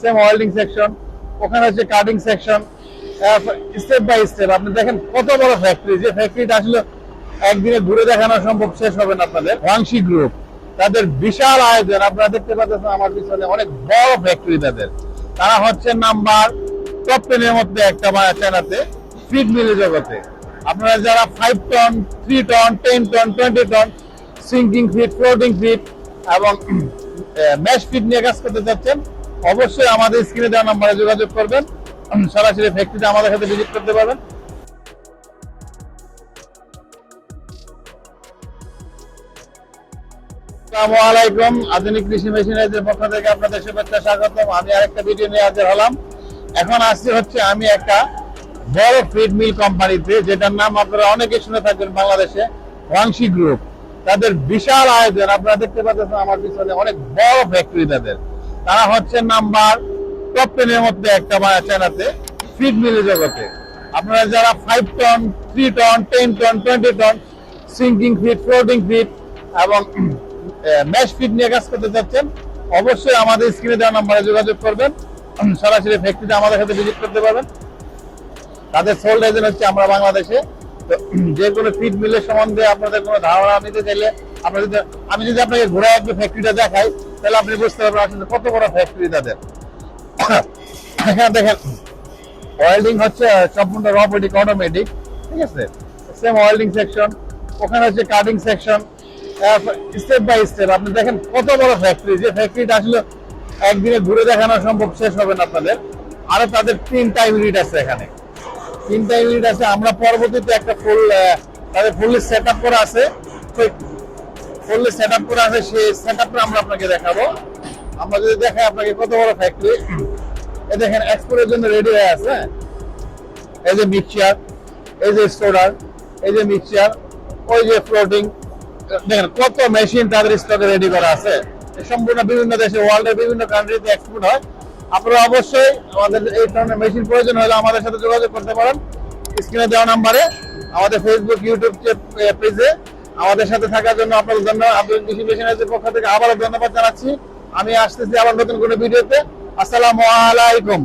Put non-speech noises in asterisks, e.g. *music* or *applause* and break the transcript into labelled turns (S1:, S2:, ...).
S1: Same welding section ওখানে হচ্ছে cutting section step by step আপনি দেখেন কত বড় ফ্যাক্টরি যে ফ্যাক্টরিটা আসলে একদিনে ঘুরে দেখানো সম্ভব শেষ হবে না আপনাদের। ওয়াংশি গ্রুপ তাদের বিশাল আয়োজন, আপনারা দেখতে পাচ্ছেন আমার পিছনে অনেক বড় ফ্যাক্টরি তাদের। তারা হচ্ছে নাম্বার টপ টেনের মধ্যে একটা চায়নাতে ফিড মিলের জগতে। আপনারা যারা five ton three ton ten ton twenty ton sinking feed floating feed এবং *clears throat* ম্যাশ ফিট নিয়ে কাজ করতে চাচ্ছেন অবশ্যই আমাদের স্ক্রিনে দেওয়া নাম্বারে যোগাযোগ করবেন। সরাসরি ফ্যাক্টরিতে আমাদের সাথে ভিজিট করতে পারবেন। আসসালামু আলাইকুম। আধুনিক কৃষি মেশিনারিজের পক্ষ থেকে আপনাদের শুভেচ্ছা, স্বাগতম। আমি আরেকটা ভিডিও নিয়ে হাজির হলাম। এখন আসছি হচ্ছে আমি একটা বড় ফিড মিল কোম্পানিতে, যেটার নাম আপনারা অনেকে শুনে থাকবেন বাংলাদেশে, ওয়াংশি গ্রুপ। তাদের বিশাল আয়োজন, আপনারা দেখতে পাচ্ছেন আমার পিছনে অনেক বড় ফ্যাক্টরি তাদের। তারা হচ্ছে নাম্বার টপ টেনের মধ্যে একটা চায়নাতে ফিড মিলের জগতে। আপনারা যারা five ton three ton ten ton twenty ton sinking feed floating feed এবং ম্যাশ ফিট নিয়ে কাজ করতে চাচ্ছেন, অবশ্যই আমাদের স্ক্রিনে দেওয়া নাম্বারে যোগাযোগ করবেন। সরাসরি ফ্যাক্টরিতে আমাদের সাথে ভিজিট করতে পারবেন। তাদের সোল্ড এজেন্ট হচ্ছে আমরা বাংলাদেশে। তো যে কোনো ফিড মিলের সম্বন্ধে আপনাদের কোনো ধারণা নিতে চাইলে, আপনারা যদি আমি যদি আপনাকে ঘোরা একটু ফ্যাক্টরিটা দেখাই তাহলে আপনি বুঝতে পারবেন আসলে কত বড় ফ্যাক্টরি তাদের। দেখেন ওয়েল্ডিং হচ্ছে সম্পূর্ণ রবোটিক অটোমেটিক ঠিক আছে? সেম ওয়েল্ডিং সেকশন ওখানে হচ্ছে cutting section step by step আপনি দেখেন কত বড় ফ্যাক্টরি যে ফ্যাক্টরিটা আসলে একদিনে ঘুরে দেখানো সম্ভব শেষ হবে না আপনাদের। আরও তাদের তিনটা ইউনিট আছে এখানে। তিনটা ইউনিট আছে, আমরা পরবর্তীতে একটা ফুল তাদের ফুললি সেট আপ করা আছে। ফুললি সেট আপ করা আছে সেই সেট আপটা আমরা আপনাকে দেখাবো। আমরা যদি দেখাই আপনাকে কত বড় ফ্যাক্টরি এই দেখেন এক্সপোর্টের জন্য রেডি হয়ে আছে? এই যে মিক্সচার এই যে স্টোরার এই যে মিক্সচার ওই যে ফ্লোটিং দেখেন কত মেশিন তাদের স্টকে রেডি করা আছে। সম্পূর্ণ বিভিন্ন দেশে ওয়ার্ল্ডের বিভিন্ন কান্ট্রিতে এক্সপোর্ট হয়। আপনারা অবশ্যই আমাদের এই ধরনের মেশিন প্রয়োজন হলে আমাদের সাথে যোগাযোগ করতে পারেন। স্ক্রিনে দেওয়া নাম্বারে আমাদের ফেসবুক ইউটিউব পেজে আমাদের সাথে থাকার জন্য আপনাদের জন্য আপনাদের কৃষি মেশিনারিজের পক্ষ থেকে আবারও ধন্যবাদ জানাচ্ছি। আমি আসতেছি আবার নতুন কোনো ভিডিওতে। আসসালামু আলাইকুম।